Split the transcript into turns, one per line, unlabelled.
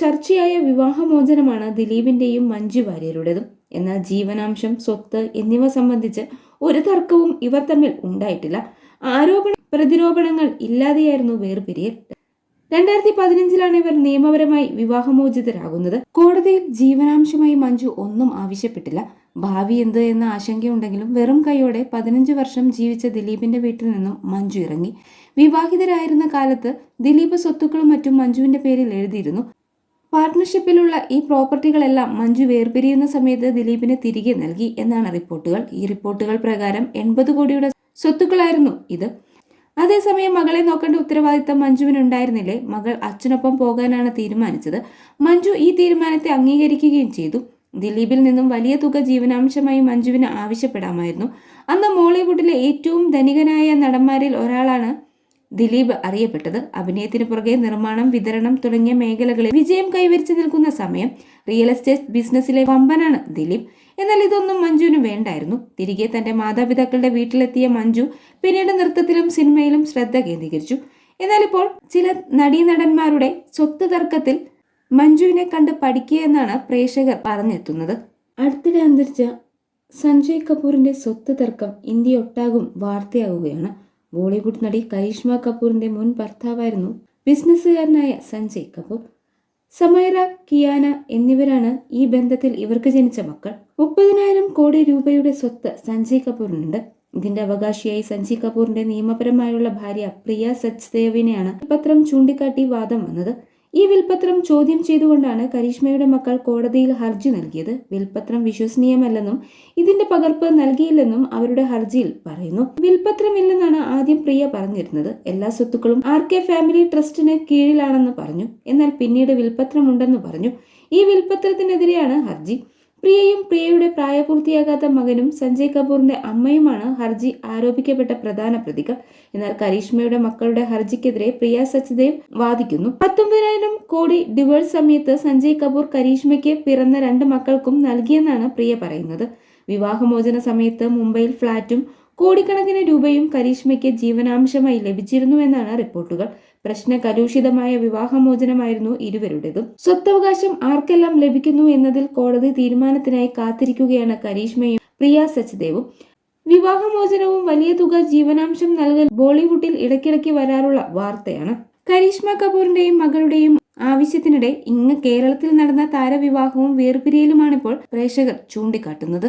ചർച്ചയായ വിവാഹമോചനമാണ് ദിലീപിന്റെയും മഞ്ജു വാര്യരുടേതും. എന്നാൽ ജീവനാംശം സ്വത്ത് എന്നിവ സംബന്ധിച്ച് ഒരു തർക്കവും ഇവർ തമ്മിൽ ഉണ്ടായിട്ടില്ല. ആരോപണ പ്രതിരോപണങ്ങൾ ഇല്ലാതെയായിരുന്നു വേർപിരിയൽ. രണ്ടായിരത്തി പതിനഞ്ചിലാണ് ഇവർ നിയമപരമായി വിവാഹമോചിതരാകുന്നത്. കോടതിയിൽ ജീവനാംശമായി മഞ്ജു ഒന്നും ആവശ്യപ്പെട്ടില്ല. ഭാവി എന്ത് എന്ന ആശങ്കയുണ്ടെങ്കിലും വെറും കൈയോടെ പതിനഞ്ച് വർഷം ജീവിച്ച ദിലീപിന്റെ വീട്ടിൽ നിന്നും മഞ്ജു ഇറങ്ങി. വിവാഹിതരായിരുന്ന കാലത്ത് ദിലീപ് സ്വത്തുക്കളും മറ്റും മഞ്ജുവിന്റെ പേരിൽ എഴുതിയിരുന്നു. പാർട്ട്ണർഷിപ്പിലുള്ള ഈ പ്രോപ്പർട്ടികളെല്ലാം മഞ്ജു വേർപിരിയുന്ന സമയത്ത് ദിലീപിന് തിരികെ നൽകി എന്നാണ് റിപ്പോർട്ടുകൾ. ഈ റിപ്പോർട്ടുകൾ പ്രകാരം എൺപത് കോടിയുടെ സ്വത്തുക്കളായിരുന്നു ഇത്. അതേസമയം മകളെ നോക്കേണ്ട ഉത്തരവാദിത്തം മഞ്ജുവിന് ഉണ്ടായിരുന്നില്ലേ മകൾ അച്ഛനൊപ്പം പോകാനാണ് തീരുമാനിച്ചത്. മഞ്ജു ഈ തീരുമാനത്തെ അംഗീകരിക്കുകയും ചെയ്തു. ദിലീപിൽ നിന്നും വലിയ തുക ജീവനാംശമായി മഞ്ജുവിന് ആവശ്യപ്പെടാമായിരുന്നു. അന്ന് മോളിവുഡിലെ ഏറ്റവും ധനികനായ നടന്മാരിൽ ഒരാളാണ് ദിലീപ് അറിയപ്പെട്ടത് അഭിനയത്തിന് പുറകെ നിർമ്മാണം വിതരണം തുടങ്ങിയ മേഖലകളിൽ വിജയം കൈവരിച്ചു നിൽക്കുന്ന സമയം റിയൽ എസ്റ്റേറ്റ് ബിസിനസ്സിലെ വമ്പനാണ് ദിലീപ്. എന്നാൽ ഇതൊന്നും മഞ്ജുവിന് വേണ്ടായിരുന്നു. തിരികെ തന്റെ മാതാപിതാക്കളുടെ വീട്ടിലെത്തിയ മഞ്ജു പിന്നീട് നൃത്തത്തിലും സിനിമയിലും ശ്രദ്ധ കേന്ദ്രീകരിച്ചു. എന്നാൽ ഇപ്പോൾ ചില നടീനടന്മാരുടെ സ്വത്ത് തർക്കത്തിൽ മഞ്ജുവിനെ കണ്ട് പഠിക്കുക എന്നാണ് പ്രേക്ഷകർ പറഞ്ഞെത്തുന്നത്. അടുത്തിടെ അന്തരിച്ച സഞ്ജയ് കപൂറിന്റെ സ്വത്ത് തർക്കം ഇന്ത്യ ഒട്ടാകും വാർത്തയാവുകയാണ്. ബോളിവുഡ് നടി കരീഷ്മ കപൂറിന്റെ മുൻ ഭർത്താവായിരുന്നു ബിസിനസ്സുകാരനായ സഞ്ജയ് കപൂർ. സമൈറ കിയാന എന്നിവരാണ് ഈ ബന്ധത്തിൽ ഇവർക്ക് ജനിച്ച മക്കൾ. മുപ്പതിനായിരം കോടി രൂപയുടെ സ്വത്ത് സഞ്ജയ് കപൂറിനുണ്ട്. ഇതിന്റെ അവകാശിയായി സഞ്ജയ് കപൂറിന്റെ നിയമപരമായുള്ള ഭാര്യ പ്രിയ സച്ദേവിനെയാണ് പത്രം ചൂണ്ടിക്കാട്ടി വാദം വന്നത്. ഈ വിൽപത്രം ചോദ്യം ചെയ്തുകൊണ്ടാണ് കരീഷ്മയുടെ മക്കൾ കോടതിയിൽ ഹർജി നൽകിയത്. വിൽപത്രം വിശ്വസനീയമല്ലെന്നും ഇതിന്റെ പകർപ്പ് നൽകിയില്ലെന്നും അവരുടെ ഹർജിയിൽ പറയുന്നു. വിൽപത്രമില്ലെന്നാണ് ആദ്യം പ്രിയ പറഞ്ഞിരുന്നത്. എല്ലാ സ്വത്തുക്കളും ആർ കെ ഫാമിലി ട്രസ്റ്റിന് കീഴിലാണെന്ന് പറഞ്ഞു. എന്നാൽ പിന്നീട് വിൽപത്രമുണ്ടെന്ന് പറഞ്ഞു. ഈ വിൽപത്രത്തിനെതിരെയാണ് ഹർജി. പ്രിയയും പ്രിയയുടെ പ്രായപൂർത്തിയാകാത്ത മകനും സഞ്ജയ് കപൂറിന്റെ അമ്മയുമാണ് ഹർജി ആരോപിക്കപ്പെട്ട പ്രധാന പ്രതികൾ. എന്നാൽ കരീഷ്മയുടെ മക്കളുടെ ഹർജിക്കെതിരെ പ്രിയ സച്ദേവ് വാദിക്കുന്നു. പത്തൊമ്പതിനായിരം കോടി ഡിവോഴ്സ് സമയത്ത് സഞ്ജയ് കപൂർ കരീഷ്മയ്ക്ക് പിറന്ന രണ്ട് മക്കൾക്കും നൽകിയെന്നാണ് പ്രിയ പറയുന്നത്. വിവാഹമോചന സമയത്ത് മുംബൈയിൽ ഫ്ളാറ്റും കോടിക്കണക്കിന് രൂപയും കരീഷ്മയ്ക്ക് ജീവനാംശമായി ലഭിച്ചിരുന്നു എന്നാണ് റിപ്പോർട്ടുകൾ. പ്രശ്ന കലുഷിതമായ വിവാഹമോചനമായിരുന്നു ഇരുവരുടേതും. സ്വത്തവകാശം ആർക്കെല്ലാം ലഭിക്കുന്നു എന്നതിൽ കോടതി തീരുമാനത്തിനായി കാത്തിരിക്കുകയാണ് കരീഷ്മയും പ്രിയ സച്ദേവും വിവാഹമോചനവും വലിയ തുക ജീവനാംശം നൽകൽ ബോളിവുഡിൽ ഇടയ്ക്കിടയ്ക്ക് വരാറുള്ള വാർത്തയാണ്. കരീഷ്മ കപൂറിന്റെയും മകളുടെയും ആവശ്യത്തിനിടെ ഇങ്ങ് കേരളത്തിൽ നടന്ന താരവിവാഹവും വേർപിരിയലുമാണിപ്പോൾ പ്രേക്ഷകർ ചൂണ്ടിക്കാട്ടുന്നത്.